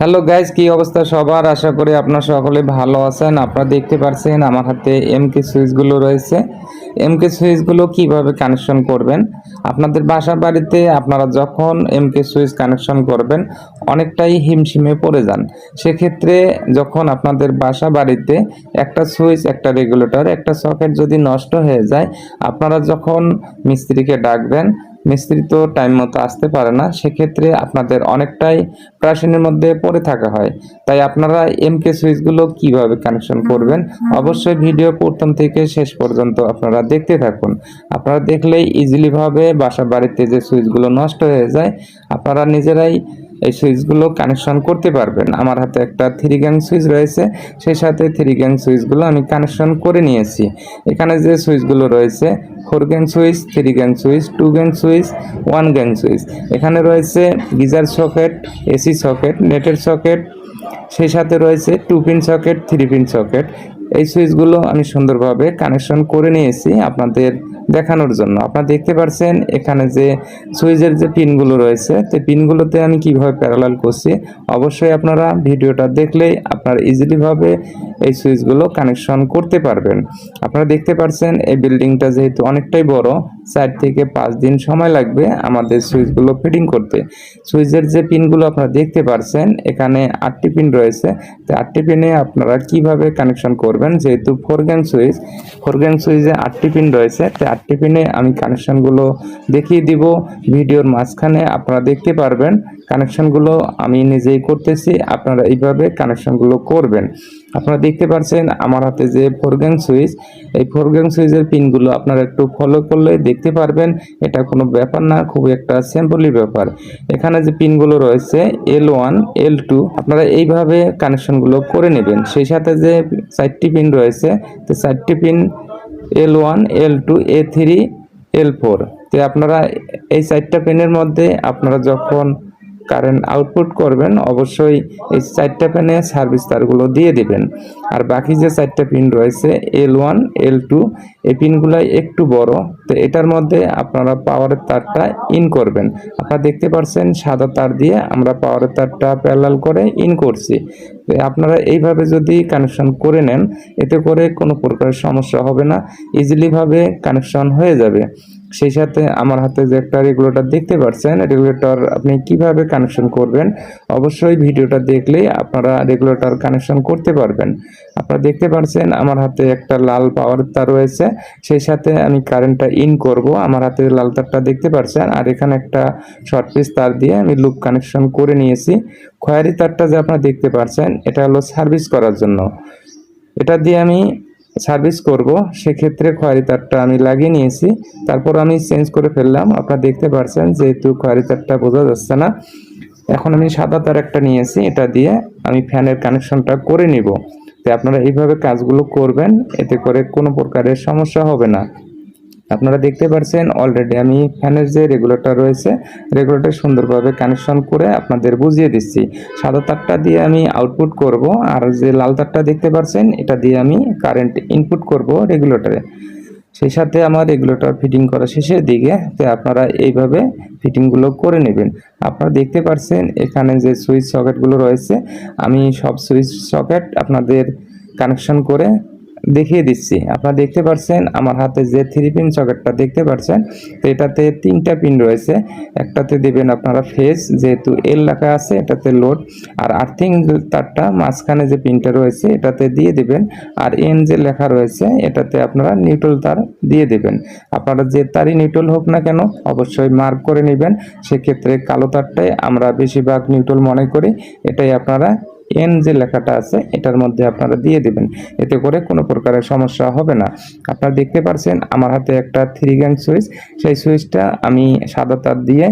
Hello guys কি অবস্থা সবার? আশা করি আপনারা সকলে ভালো আছেন। আপনারা দেখতে পাচ্ছেন আমার হাতে এমকে সুইচগুলো রয়েছে। এমকে সুইচগুলো কীভাবে কানেকশন করবেন? আপনাদের বাসা বাড়িতে আপনারা যখন এমকে সুইচ কানেকশন করবেন, অনেকটাই হিমশিমে পড়ে যান। সেক্ষেত্রে যখন আপনাদের বাসা বাড়িতে একটা সুইচ একটা রেগুলেটর একটা সকেট যদি নষ্ট হয়ে যায়, আপনারা যখন মিস্ত্রিকে ডাকবেন মিস্ত্রি তো টাইম মতো আসতে পারে না সেক্ষেত্রে আপনাদের অনেকটাই প্রাশনের মধ্যে পড়ে থাকা হয়। তাই আপনারা এমকে সুইচগুলো কীভাবে কানেকশন করবেন? অবশ্যই ভিডিও প্রথম থেকে শেষ পর্যন্ত আপনারা দেখতে থাকুন। আপনারা দেখলেই ইজিলিভাবে বাসা বাড়িতে যে সুইচগুলো নষ্ট হয়ে যায় আপনারা নিজেরাই এই সুইচগুলো কানেকশন করতে পারবেন। আমার হাতে একটা থ্রি গ্যাং সুইচ রয়েছে, সেই সাথে থ্রি গ্যাং সুইচগুলো আমি কানেকশন করে নিয়েছি। এখানে যে সুইচগুলো রয়েছে four gang switch three gang switch two gang switch one gang switch এখানে রয়েছে গিজার সকেট এসি সকেট, নেটের সকেট, সেই সাথে রয়েছে two pin socket three pin socket এই সুইচগুলো আমি সুন্দরভাবে কানেকশন করে নিয়েছি। আপনাদের দেখানোর জন্য। আপনারা দেখতে পাচ্ছেন এখানে যে সুইচের যে পিনগুলো রয়েছে, তো পিনগুলোতে আমি কীভাবে প্যারালাল করছি, অবশ্যই আপনারা ভিডিওটা দেখলেই আপনারা ইজিলি ভাবে এই সুইচগুলো কানেকশন করতে পারবেন। আপনারা দেখতে পাচ্ছেন এই বিল্ডিংটা যেহেতু অনেকটাই বড়, চার থেকে পাঁচ দিন সময় লাগবে আমাদের সুইচগুলো ফিটিং করতে। সুইচের যে পিনগুলো আপনারা দেখতে পাচ্ছেন এখানে আটটি পিন রয়েছে, তো আটটি পিনে আপনারা কীভাবে কানেকশন করবেন, যেহেতু four gang switch four gang সুইচে আটটি পিন রয়েছে, তো আটটি পিনে আমি কানেকশনগুলো দেখিয়ে দিব। ভিডিওর মাঝখানে আপনারা দেখতে পারবেন কানেকশনগুলো আমি নিজেই করতেছি, আপনারা এইভাবে কানেকশনগুলো করবেন। আপনারা দেখতে পাচ্ছেন আমার হাতে যে ফোর গ্যাং সুইচ এই ফোর গ্যাং সুইচের পিনগুলো আপনারা একটু ফলো করলে দেখতে পারবেন, এটা কোনো ব্যাপার না, খুবই একটা সিম্পলি ব্যাপার। এখানে যে পিনগুলো রয়েছে এল ওয়ান এল টু আপনারা এইভাবে কানেকশনগুলো করে নেবেন। সেই সাথে যে চারটি পিন রয়েছে, তো চারটি pin L one L two A three L four তো আপনারা এই চারটা পেনের মধ্যে আপনারা যখন কারেন্ট আউটপুট করবেন, অবশ্যই এই চারটা পেনে সার্ভিস তারগুলো দিয়ে দিবেন। আর বাকি যে চারটা পিন রয়েছে এল ওয়ান এল টু এই পিনগুলাই একটু বড়, তো এটার মধ্যে আপনারা পাওয়ারের তারটা ইন করবেন। আপনারা দেখতে পাচ্ছেন সাদা তার দিয়ে আমরা পাওয়ারের তারটা প্যারালাল করে ইন করছি। তো আপনারা এইভাবে যদি কানেকশন করে নেন, এতে করে কোনো প্রকার সমস্যা হবে না ইজিলিভাবে কানেকশন হয়ে যাবে। সেই সাথে আমার হাতে যে একটা রেগুলেটর দেখতে পাচ্ছেন রেগুলেটর আপনি কীভাবে কানেকশন করবেন? অবশ্যই ভিডিওটা দেখলেই আপনারা রেগুলেটর কানেকশন করতে পারবেন। আপনারা দেখতে পাচ্ছেন আমার হাতে একটা লাল পাওয়ার তার রয়েছে, সেই সাথে আমি কারেন্টটা ইন করব। আমার হাতে লাল তারটা দেখতে পাচ্ছেন, আর এখানে একটা শর্ট পিস তার দিয়ে আমি লুপ কানেকশন করে নিয়েছি। খয়েরি তারটা যে আপনারা দেখতে পাচ্ছেন, এটা হলো সার্ভিস করার জন্য। এটা দিয়ে আমি সার্ভিস করব, সেক্ষেত্রে খয়ারি তারটা আমি লাগিয়ে নিয়েছি। তারপর আমি চেঞ্জ করে ফেললাম। আপনারা দেখতে পারছেন, যেহেতু খয়ারি তারটা বোঝা যাচ্ছে না, এখন আমি সাদা তার একটা নিয়েছি, এটা দিয়ে আমি ফ্যানের কানেকশনটা করে নিব। তো আপনারা এইভাবে কাজগুলো করবেন, এতে করে কোনো প্রকারের সমস্যা হবে না। আপনারা দেখতে পাচ্ছেন অলরেডি আমি ফ্যানের যে রেগুলেটর রয়েছে রেগুলেটর সুন্দরভাবে কানেকশন করে আপনাদের বুঝিয়ে দিচ্ছি। সাদা তারটা দিয়ে আমি আউটপুট করব, আর যে লাল তারটা দেখতে পাচ্ছেন এটা দিয়ে আমি কারেন্ট ইনপুট করব রেগুলেটরে সেই সাথে আমার রেগুলেটর ফিটিং করা শেষের দিকে, তো আপনারা এইভাবে ফিটিংগুলো করে নেবেন। আপনারা দেখতে পাচ্ছেন এখানে যে সুইচ সকেটগুলো রয়েছে, আমি সব সুইচ সকেট আপনাদের কানেকশন করে দেখিয়ে দিচ্ছি। আপনারা দেখতে পাচ্ছেন আমার হাতে যে থ্রি পিন সকেটটা দেখতে পাচ্ছেন তো এটাতে তিনটা পিন রয়েছে। একটাতে দেবেন আপনারা ফেস যেহেতু এল লেখা আছে, এটাতে লোড আর আর্থিং তারটা মাঝখানে যে পিনটা রয়েছে, এটাতে দিয়ে দেবেন। আর এন যে লেখা রয়েছে, এটাতে আপনারা নিউট্রাল তার দিয়ে দেবেন। আপনারা যে তারই নিউট্রাল হোক না কেন, অবশ্যই মার্ক করে নেবেন। সেক্ষেত্রে কালো তারটাই আমরা বেশিরভাগ নিউট্রাল মনে করি। এটাই আপনারা এন যে লেখাটা আছে, এটার মধ্যে আপনারা দিয়ে দেবেন। এতে করে কোনো প্রকারের সমস্যা হবে না। আপনারা দেখতে পাচ্ছেন আমার হাতে একটা থ্রি গ্যাং সুইচ সেই সুইচটা আমি সাদা তার দিয়ে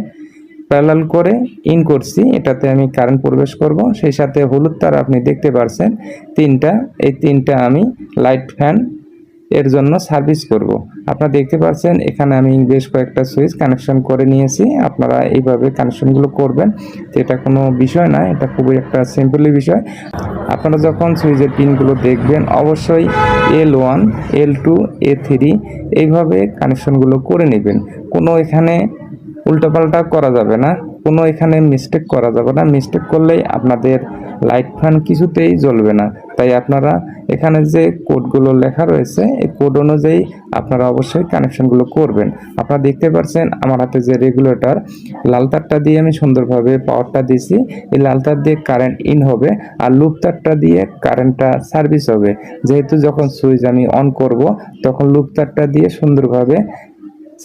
প্যারালাল করে ইন করছি। এটাতে আমি কারেন্ট প্রবেশ করব। সেই সাথে হলুদ তার আপনি দেখতে পাচ্ছেন তিনটা। এই তিনটা আমি লাইট ফ্যান এর জন্য সার্ভিস করব। আপনারা দেখতে পাচ্ছেন, এখানে আমি বেশ কয়েকটা সুইচ কানেকশন করে নিয়েছি। আপনারা এইভাবে কানেকশনগুলো করবেন। এটা কোনো বিষয় না, এটা খুবই একটা সিম্পলি বিষয়। আপনারা যখন সুইচের পিনগুলো দেখবেন, অবশ্যই L one L two A three এইভাবে কানেকশনগুলো করে নেবেন। কোনো এখানে উল্টোপাল্টা করা যাবে না, কোনো এখানে মিস্টেক করা যাবে না। মিস্টেক করলেই আপনাদের লাইট ফ্যান কিছুতেই জ্বলবে না। তাই আপনারা এখানে যে কোডগুলো লেখা রয়েছে, এই কোড অনুযায়ী আপনারা অবশ্যই কানেকশনগুলো করবেন। আপনারা দেখতে পাচ্ছেন আমার হাতে যে রেগুলেটর, লাল তারটা দিয়ে আমি সুন্দরভাবে পাওয়ারটা দিয়েছি। এই লাল তার দিয়ে কারেন্ট ইন হবে আর লুপ তারটা দিয়ে কারেন্টটা সার্ভিস হবে। যেহেতু যখন সুইচ আমি অন করব, তখন লুপ তারটা দিয়ে সুন্দরভাবে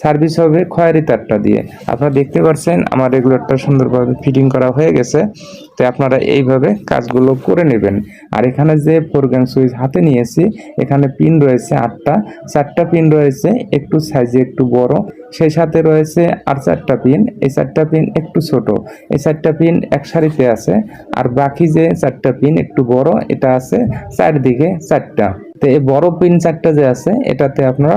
সার্ভিস হবে খয়েরি তারটা দিয়ে। আপনারা দেখতে পাচ্ছেন আমার রেগুলেটরটা সুন্দরভাবে ফিটিং করা হয়ে গেছে। তো আপনারা এইভাবে কাজগুলো করে নেবেন। আর এখানে যে ফোরগ্যাং সুইচ হাতে নিয়েছি, এখানে পিন রয়েছে আটটা। চারটা পিন রয়েছে, একটু সাইজে একটু বড়। সেই সাথে রয়েছে আর চারটা পিন। এই চারটা পিন একটু ছোট। এই চারটা পিন এক সারিতে আছে। আর বাকি যে চারটা পিন একটু বড়, এটা আছে চারদিকে চারটা। তো এই বড় পিন চারটা যে আছে, এটাতে আপনারা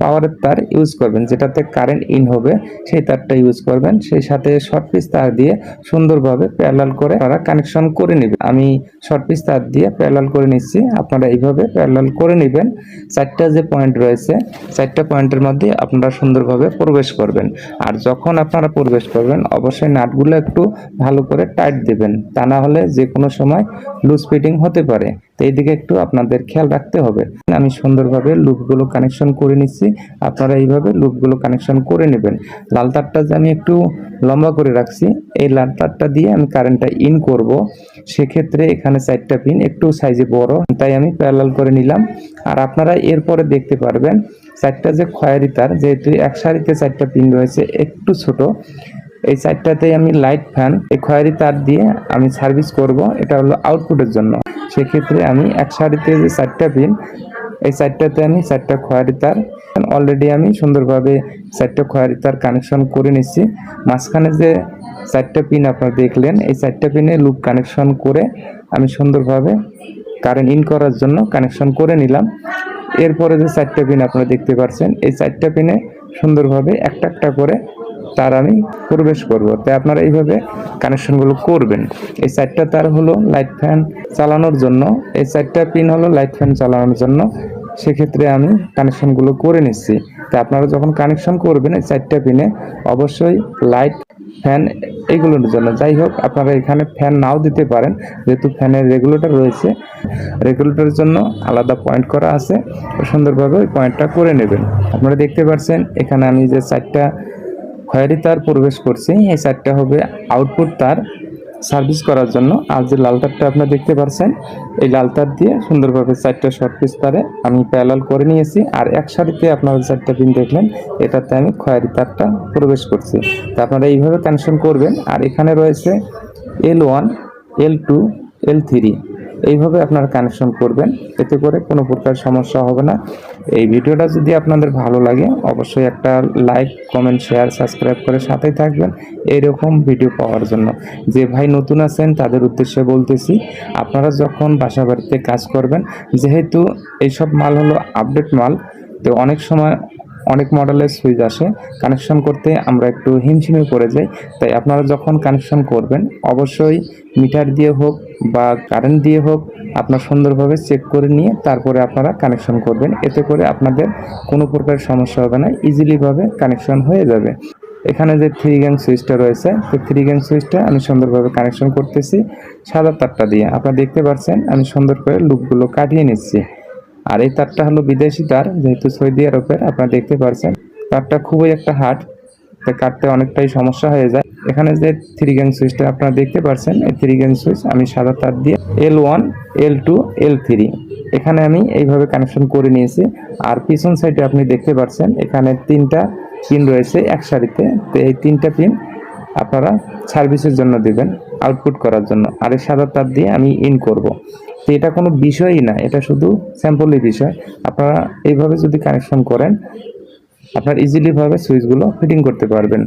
পাওয়ারের তার ইউজ করবেন, যেটাতে কারেন্ট ইন হবে, সেই তারটা ইউজ করবেন, সেই সাথে শর্ট পিস তার দিয়ে সুন্দরভাবে প্যারালাল করে তারা কানেকশন করে নেবেন আমি শর্ট পিস তার দিয়ে প্যারালাল করে নিচ্ছি, আপনারা এইভাবে প্যারালাল করে নেবেন। চারটা যে পয়েন্ট রয়েছে, চারটা পয়েন্টের মধ্যে আপনারা সুন্দরভাবে প্রবেশ করবেন। আর যখন আপনারা প্রবেশ করবেন, অবশ্যই নাটগুলো একটু ভালো করে টাইট দেবেন, তা না হলে যে কোনো সময় লুজ ফিটিং হতে পারে। তো এইদিকে একটু আপনাদের খেয়াল রাখতে হবে। আমি সুন্দরভাবে লুপগুলো কানেকশন করে নিচ্ছি। আপনারা এইভাবে লুপগুলো কানেকশন করে নেবেন। লাল তারটা যে আমি একটু লম্বা করে রাখছি, এই লাল তারটা দিয়ে আমি কারেন্টটা ইন করব। সেক্ষেত্রে এখানে চারটা পিন একটু সাইজে বড়, তাই আমি প্যারালাল করে নিলাম। আর আপনারা এরপরে দেখতে পারবেন চারটা যে খয়েরি তার, যেহেতু এক সারিতে চারটা পিন রয়েছে, একটু ছোট, এই সাইডটাতে আমি লাইট ফ্যান এই খয়েরি তার দিয়ে আমি সার্ভিস করব, এটা হলো আউটপুটের জন্য। সেক্ষেত্রে আমি এক সারিতে যে চারটা পিন এই সাইডটাতে আমি চারটা খয়েরি তার। অলরেডি আমি সুন্দরভাবে চারটা খয়েরি তার কানেকশন করে নিচ্ছি। মাঝখানে যে চারটা পিন আপনারা দেখলেন, এই চারটা পিনে লুপ কানেকশন করে আমি সুন্দরভাবে কারেন্ট ইন করার জন্য কানেকশন করে নিলাম। এরপরে যে চারটা পিন আপনারা দেখতে পাচ্ছেন এই চারটা পিনে সুন্দরভাবে একটা একটা করে তার আমি প্রবেশ করব। তাই আপনারা এইভাবে কানেকশনগুলো করবেন। এই চারটা তার হলো লাইট ফ্যান চালানোর জন্য। এই চারটা পিন হলো লাইট ফ্যান চালানোর জন্য। সেক্ষেত্রে আমি কানেকশনগুলো করে নিচ্ছি। তা আপনারা যখন কানেকশন করবেন এই চারটা পিনে অবশ্যই লাইট ফ্যান এগুলোর জন্য। যাই হোক, আপনারা এখানে ফ্যান নাও দিতে পারেন, যেহেতু ফ্যানের রেগুলেটর রয়েছে। রেগুলেটরের জন্য আলাদা পয়েন্ট করা আছে। সুন্দরভাবে ওই পয়েন্টটা করে নেবেন। আপনারা দেখতে পাচ্ছেন, এখানে আমি যে চারটা খয়েরি তার প্রবেশ করছি, এই চারটা হবে আউটপুট তার সার্ভিস করার জন্য। আর যে লাল তারটা আপনারা দেখতে পাচ্ছেন এই লাল তার দিয়ে সুন্দরভাবে চারটা শর্ট পিস তারে আমি প্যালাল করে নিয়েছি। আর এক সারিতে আপনারা চারটা পিন দেখলেন, এটাতে আমি খয়েরি তারটা প্রবেশ করছি। তা আপনারা এইভাবে কানেকশন করবেন। আর এখানে রয়েছে L one L two L three এইভাবে আপনারা কানেকশন করবেন। এতে করে কোনো প্রকার সমস্যা হবে না। এই ভিডিওটা যদি আপনাদের ভালো লাগে, অবশ্যই একটা লাইক কমেন্ট শেয়ার সাবস্ক্রাইব করে সাথেই থাকবেন এইরকম ভিডিও পাওয়ার জন্য। যে ভাই নতুন আছেন, তাদের উদ্দেশ্যে বলতেছি, আপনারা যখন বাসা বাড়িতে কাজ করবেন, যেহেতু এইসব মাল হলো আপডেট মাল, তো অনেক সময় অনেক মডেলের সুইচ আসে। কানেকশন করতে আমরা একটু হিমশিমে পড়ে যাই। তাই আপনারা যখন কানেকশন করবেন, অবশ্যই মিটার দিয়ে হোক বা কারেন্ট দিয়ে হোক, আপনার সুন্দরভাবে চেক করে নিয়ে তারপরে আপনারা কানেকশন করবেন। এতে করে আপনাদের কোনো প্রকার সমস্যা হবে না ইজিলিভাবে কানেকশন হয়ে যাবে। এখানে যে থ্রি গ্যাং সুইচটা রয়েছে, সেই থ্রি গ্যাং সুইচটা আমি সুন্দরভাবে কানেকশন করতেছি সাদা তারটা দিয়ে। আপনারা দেখতে পাচ্ছেন, আমি সুন্দর করে লুপগুলো কাটিয়ে নিচ্ছি। আর এই তারটা হলো বিদেশি তার, যেহেতু সৌদি আরবের, আপনারা দেখতে পাচ্ছেন তারটা খুবই একটা হার্ড, তাই কাটতে অনেকটাই সমস্যা হয়ে যায়। এখানে যে থ্রি গ্যাং সুইচটা আপনারা দেখতে পাচ্ছেন এই থ্রি গ্যাং সুইচ আমি সাদা তার দিয়ে L one L two L three এখানে আমি এইভাবে কানেকশন করে নিয়েছি। আর পিছন সাইডে আপনি দেখতে পাচ্ছেন এখানে তিনটা পিন রয়েছে এক সারিতে। তো এই তিনটা পিন আপনারা সার্ভিসের জন্য দেবেন আউটপুট করার জন্য। আর এই সাদা তার দিয়ে আমি ইন করব। তো এটা কোনো বিষয়ই না, এটা শুধু স্যাম্পলই বিষয়। আপনারা এইভাবে যদি কানেকশন করেন, আপনার ইজিলিভাবে সুইচগুলো ফিটিং করতে পারবেন।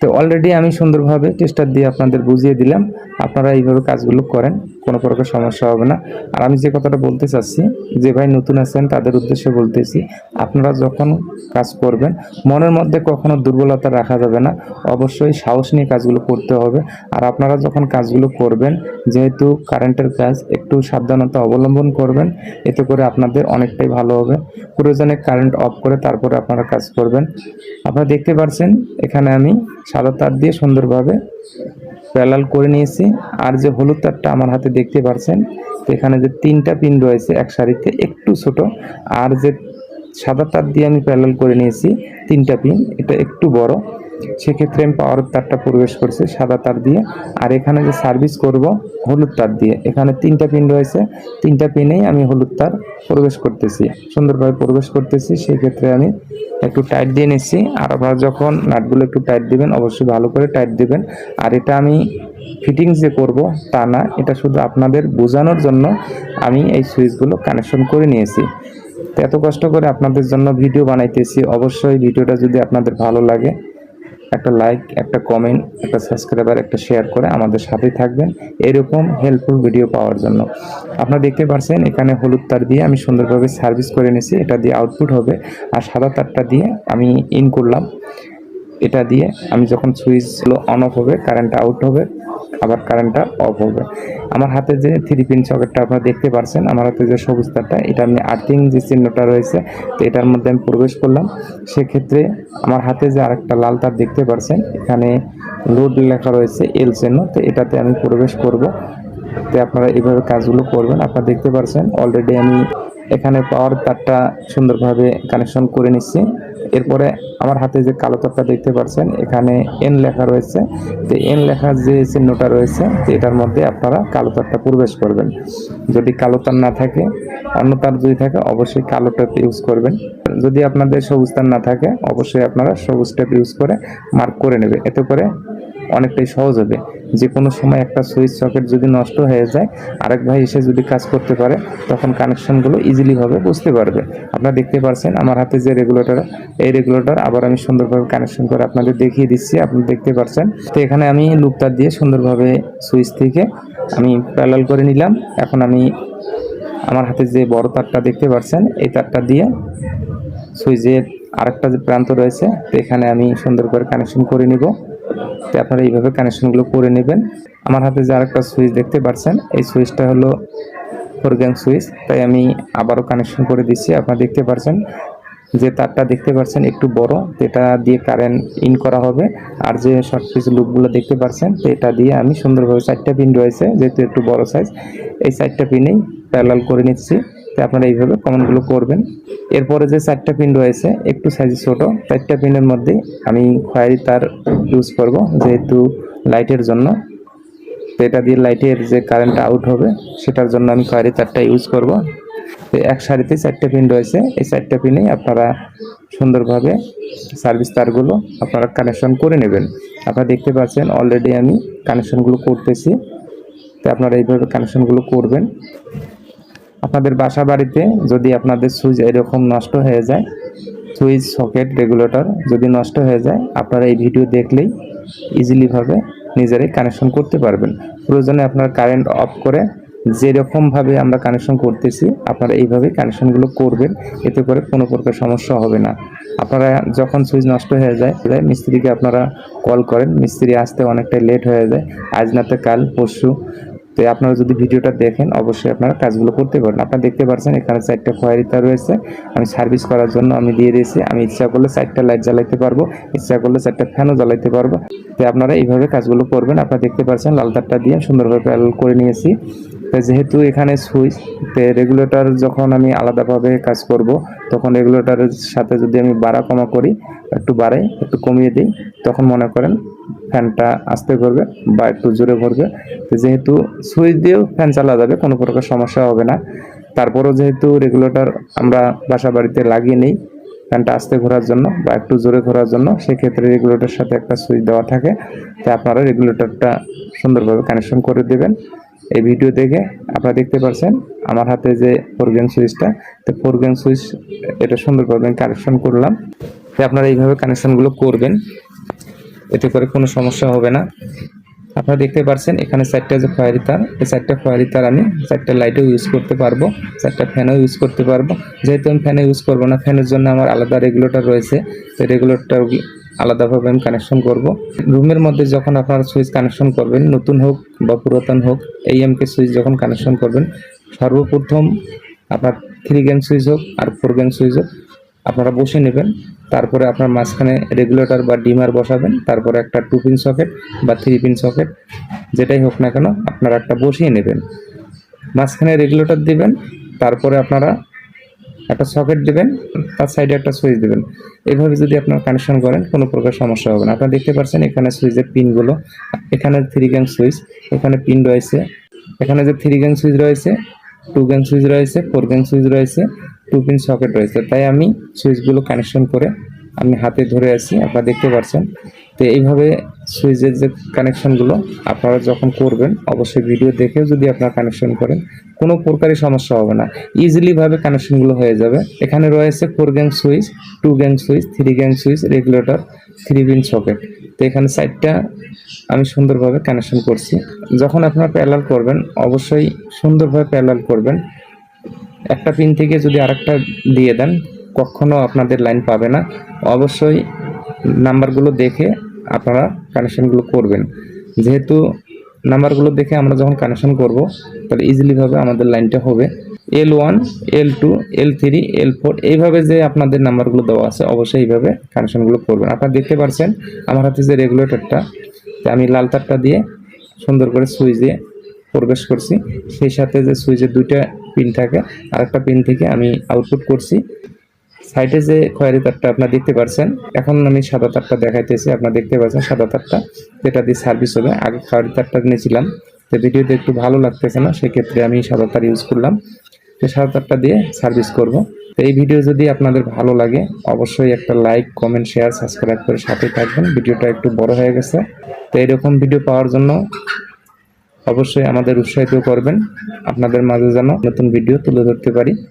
তো অলরেডি আমি সুন্দরভাবে টেস্টার দিয়ে আপনাদের বুঝিয়ে দিলাম, আপনারা এইভাবে কাজগুলো করেন। কোনো প্রকার সমস্যা হবে না। আর আমি যে কথাটা বলতে চাচ্ছি, যে ভাই নতুন আছেন, তাদের উদ্দেশ্যে বলতেছি আপনারা যখন কাজ করবেন, মনের মধ্যে কখনো দুর্বলতা রাখা যাবে না। অবশ্যই সাহস নিয়ে কাজগুলো করতে হবে। আর আপনারা যখন কাজগুলো করবেন, যেহেতু কারেন্টের কাজ, একটু সাবধানতা অবলম্বন করবেন। এতে করে আপনাদের অনেকটাই ভালো হবে। প্রয়োজনে কারেন্ট অফ করে তারপরে আপনারা কাজ করবেন। আপনারা দেখতে পাচ্ছেন, এখানে আমি সাদা তার দিয়ে সুন্দরভাবে প্যালাল করে নিয়েছি। আর যে হলুদ তারটা আমার হাতে দেখতে পারছেন, তো এখানে যে তিনটা পিন রয়েছে এক শাড়িতে একটু ছোট। আর যে সাদা তার দিয়ে আমি প্যালাল করে নিয়েছি, তিনটা পিন, এটা একটু বড়। সেক্ষেত্রে আমি পাওয়ার তারটা প্রবেশ করছি সাদা তার দিয়ে। আর এখানে যে সার্ভিস করব, হলুদ তার দিয়ে। এখানে তিনটা পিন রয়েছে। তিনটা পিনেই আমি হলুদ তার প্রবেশ করতেছি। সুন্দরভাবে প্রবেশ করতেছি। সেক্ষেত্রে আমি একটু টাইট দিয়ে নিচ্ছি। আর আপনারা যখন নাটগুলো একটু টাইট দিবেন, অবশ্যই ভালো করে টাইট দিবেন। আর এটা আমি ফিটিংস যে করব, তা না, এটা শুধু আপনাদের বোঝানোর জন্য আমি এই সুইচগুলো কানেকশন করে নিয়েছি। তো এত কষ্ট করে আপনাদের জন্য ভিডিও বানাইতেছি। অবশ্যই ভিডিওটা যদি আপনাদের ভালো লাগে একটা লাইক একটা কমেন্ট একটা সাবস্ক্রাইবার একটা শেয়ার করে আমাদের সাথেই থাকবেন। এরকম হেল্পফুল ভিডিও পাওয়ার জন্য। আপনারা দেখতে পাচ্ছেন এখানে হলুদ তার দিয়ে আমি সুন্দরভাবে সার্ভিস করে নিয়েছি। এটা দিয়ে আউটপুট হবে। আর সাদা তারটা দিয়ে আমি ইন করলাম। এটা দিয়ে আমি যখন সুইচ অন অফ হবে কারেন্ট আউট হবে আবার কারেন্টটা অফ হবে। আমার হাতে যে থ্রি পিন সকেটটা আপনারা দেখতে পাচ্ছেন আমার হাতে যে সবুজ তারটা, এটা আমি আর্থিং যে চিহ্নটা রয়েছে, তো এটার মধ্যে আমি প্রবেশ করলাম। সেক্ষেত্রে আমার হাতে যে আরেকটা লাল তার দেখতে পাচ্ছেন এখানে লোড লেখা রয়েছে এল চিহ্ন, তো এটাতে আমি প্রবেশ করব। তো আপনারা এইভাবে কাজগুলো করবেন। আপনারা দেখতে পাচ্ছেন অলরেডি আমি এখানে পাওয়ার তারটা সুন্দরভাবে কানেকশন করে নিচ্ছি। এরপরে আমার হাতে যে কালো তারটা দেখতে পাচ্ছেন, এখানে এন লেখা রয়েছে। তো এন লেখার যে চিহ্নটা রয়েছে এটার মধ্যে আপনারা কালো তারটা প্রবেশ করবেন। যদি কালো তার না থাকে, অন্য তার যদি থাকে, অবশ্যই কালো টেপ ইউজ করবেন। যদি আপনাদের সবুজ তার না থাকে, অবশ্যই আপনারা সবুজ টেপ ইউজ করে মার্ক করে নেবে এতে করে অনেকটাই সহজ হবে। যে কোনো সময় একটা সুইচ সকেট যদি নষ্ট হয়ে যায়, আরেক ভাই এসে যদি কাজ করতে পারে, তখন কানেকশনগুলো ইজিলি ভাবে বুঝতে পারবে। আপনারা দেখতে পারছেন, আমার হাতে যে রেগুলেটর এই রেগুলেটর আবার আমি সুন্দরভাবে কানেকশন করে আপনাদের দেখিয়ে দিচ্ছি আপনি দেখতে পারছেন। তো এখানে আমি লুপতার দিয়ে সুন্দরভাবে সুইচ থেকে আমি প্যালাল করে নিলাম। এখন আমি আমার হাতে যে বড় তারটা দেখতে পাচ্ছেন এই তারটা দিয়ে সুইচের আরেকটা যে প্রান্ত রয়েছে, তো এখানে আমি সুন্দর করে কানেকশন করে নিব। তো আপনারা এইভাবে কানেকশনগুলো করে নেবেন। আমার হাতে যে আরেকটা সুইচ দেখতে পাচ্ছেন, এই সুইচটা হলো ফোর গ্যাং সুইচ তাই আমি আবারও কানেকশন করে দিচ্ছি। আপনারা দেখতে পাচ্ছেন যে তারটা দেখতে পাচ্ছেন একটু বড় এটা দিয়ে কারেন্ট ইন করা হবে। আর যে শর্ট পিস লুপগুলো দেখতে পাচ্ছেন, তো এটা দিয়ে আমি সুন্দরভাবে চারটা পিন রয়েছে, যেহেতু একটু বড় সাইজ এই চারটা পিনেই প্যারালাল করে নিচ্ছি। তো আপনারা এইভাবে কমেন্টগুলো করবেন। এরপরে যে চারটা পিন রয়েছে, একটু সাইজ ছোট, চারটা পিনের মধ্যে আমি খয়েরি তার ইউজ করব, যেহেতু লাইটের জন্য। তো এটা দিয়ে লাইটের যে কারেন্ট আউট হবে, সেটার জন্য আমি খয়েরি তারটা ইউজ করব। তো এক সারিতে চারটে পিন রয়েছে, এই চারটে পিনেই আপনারা সুন্দরভাবে সার্ভিস তারগুলো আপনারা কানেকশন করে নেবেন। আপনারা দেখতে পাচ্ছেন অলরেডি আমি কানেকশনগুলো করতেছি। তো আপনারা এইভাবে কানেকশনগুলো করবেন। আপনাদের বাসা বাড়িতে যদি আপনাদের সুইচ এরকম নষ্ট হয়ে যায়, সুইচ, সকেট, রেগুলেটর যদি নষ্ট হয়ে যায়, আপনারা এই ভিডিও দেখলেই ইজিলিভাবে নিজেরাই কানেকশন করতে পারবেন। প্রয়োজনে আপনারা কারেন্ট অফ করে যেরকমভাবে আমরা কানেকশন করতেছি, আপনারা এইভাবে কানেকশনগুলো করবেন, এতে করে কোনো প্রকার সমস্যা হবে না। আপনারা যখন সুইচ নষ্ট হয়ে যায় যায় মিস্ত্রিকে আপনারা কল করেন, মিস্ত্রি আসতে অনেকটাই লেট হয়ে যায়। আজ নাতে কাল, পরশু তো আপনারা যদি ভিডিওটা দেখেন, অবশ্যই আপনারা কাজগুলো করতে পারেন। আপনারা দেখতে পাচ্ছেন, এখানে চারটা খয়েরি রয়েছে। আমি সার্ভিস করার জন্য আমি দিয়ে দিয়েছি। আমি ইচ্ছা করলে চারটা লাইট জ্বালাইতে পারব, ইচ্ছা করলে চারটা ফ্যানও জ্বালাইতে পারব। তো আপনারা এইভাবে কাজগুলো করবেন। আপনারা দেখতে পাচ্ছেন লাল তারটা দিয়ে সুন্দরভাবে প্যারাল করে নিয়েছি। তো যেহেতু এখানে সুইচ, তো রেগুলেটর যখন আমি আলাদাভাবে কাজ করব, তখন রেগুলেটরের সাথে যদি আমি বাড়া কমা করি, একটু বাড়াই, একটু কমিয়ে দিই, তখন মনে করেন ফ্যানটা আস্তে ঘুরবে বা একটু জোরে ঘুরবে তো যেহেতু সুইচ দিয়েও ফ্যান চালা যাবে, কোনো প্রকার সমস্যা হবে না। তারপরও যেহেতু রেগুলেটর আমরা বাসা বাড়িতে লাগিয়ে নেই ফ্যানটা আস্তে ঘোরার জন্য বা একটু জোরে ঘোরার জন্য, সেক্ষেত্রে রেগুলেটরের সাথে একটা সুইচ দেওয়া থাকে। তো আপনারা রেগুলেটরটা সুন্দরভাবে কানেকশন করে দেবেন। এই ভিডিও দেখে আপনারা দেখতে পাচ্ছেন আমার হাতে যে ফোর গেম সুইচটা। তো ফোর গেম সুইচ, এটা সুন্দরভাবে কানেকশন করলাম। তো আপনারা এইভাবে কানেকশনগুলো করবেন। এতে করে কোনো সমস্যা হবে না। আপনারা দেখতে পাচ্ছেন এখানে চারটা যে খয়েরি তার এই চারটা খয়েরি তার আমি চারটা লাইটও ইউজ করতে পারব, চারটা ফ্যানও ইউজ করতে পারব। যেহেতু আমি ফ্যানে ইউজ করব না ফ্যানের জন্য আমার আলাদা রেগুলেটর রয়েছে, তো রেগুলেটর আলাদাভাবে আমি কানেকশন করব। রুমের মধ্যে যখন আপনারা সুইচ কানেকশন করবেন, নতুন হোক বা পুরাতন হোক এই এমকে সুইচ যখন কানেকশন করবেন, সর্বপ্রথম আপনার থ্রি গ্যাং সুইচ হোক আর ফোর গ্যাং সুইচ হোক, আপনারা বসে নেবেন। তারপরে আপনার মাঝখানে রেগুলেটর বা ডিমার বসাবেন, তারপরে একটা টু পিন সকেট বা থ্রি পিন সকেট যেটাই হোক না কেন আপনারা একটা বসিয়ে নেবেন। মাঝখানে রেগুলেটর দিবেন, তারপরে আপনারা একটা সকেট দেবেন, তার সাইডে একটা সুইচ দেবেন। এভাবে যদি আপনারা কানেকশন করেন, কোনো প্রকার সমস্যা হবে না। আপনারা দেখতে পাচ্ছেন এখানে সুইচের পিনগুলো এখানে থ্রি গ্যাং সুইচ এখানে পিন রয়েছে। এখানে যে থ্রি গ্যাং সুইচ রয়েছে টু গ্যাং সুইচ রয়েছে ফোর গ্যাং সুইচ রয়েছে টু পিন সকেট রয়েছে। তাই আমি সুইচগুলো কানেকশন করে আমি হাতে ধরে আছি, আপনারা দেখতে পাচ্ছেন। তো এইভাবে সুইচের যে কানেকশনগুলো আপনারা যখন করবেন, অবশ্যই ভিডিও দেখেও যদি আপনারা কানেকশন করেন, কোনো প্রকারই সমস্যা হবে না। ইজিলি ভাবে কানেকশনগুলো হয়ে যাবে। এখানে রয়েছে four gang switch two gang switch three gang switch regulator three pin socket তো এখানে সাইডটা আমি সুন্দরভাবে কানেকশন করছি। যখন আপনারা প্যারালাল করবেন, অবশ্যই সুন্দরভাবে প্যারালাল করবেন। একটা পিন থেকে যদি আরেকটা দিয়ে দেন, কখনো আপনাদের লাইন পাবে না। অবশ্যই নাম্বারগুলো দেখে আপনারা কানেকশনগুলো করবেন। যেহেতু নাম্বারগুলো দেখে আমরা যখন কানেকশন করব, তাহলে ইজিলিভাবে আমাদের লাইনটা হবে। L one L two L three L four এইভাবে যে আপনাদের নাম্বারগুলো দেওয়া আছে, অবশ্যই এইভাবে কানেকশনগুলো করবেন। আপনারা দেখতে পাচ্ছেন আমার হাতে যে রেগুলেটরটা আমি লাল তারটা দিয়ে সুন্দর করে সুইচে প্রবেশ করছি। সেই সাথে যে সুইচের দুইটা পিন থাকে, আরেকটা পিন থেকে আমি আউটপুট করছি। সাইডে যে খয়েরি তারটা আপনারা দেখতে পাচ্ছেন এখন আমি সাদা তারটা দেখাইতেছি, আপনারা দেখতে পাচ্ছেন সাদা তারটা, যেটা দিয়ে সার্ভিস হবে। আগে খয়েরি তারটা নিয়েছিলাম। তো ভিডিওতে একটু ভালো লাগতেছে না, সেক্ষেত্রে আমি সাদা তার ইউজ করলাম। তো সাদা তারটা দিয়ে সার্ভিস করব। তো এই ভিডিও যদি আপনাদের ভালো লাগে, অবশ্যই একটা লাইক কমেন্ট শেয়ার সাবস্ক্রাইব করে সাথে থাকবেন। ভিডিওটা একটু বড় হয়ে গেছে। তো এরকম ভিডিও পাওয়ার জন্য অবশ্যই আমাদের উৎসাহিত করবেন। আপনাদের মাঝে যেন নতুন ভিডিও তুলে ধরতে পারি।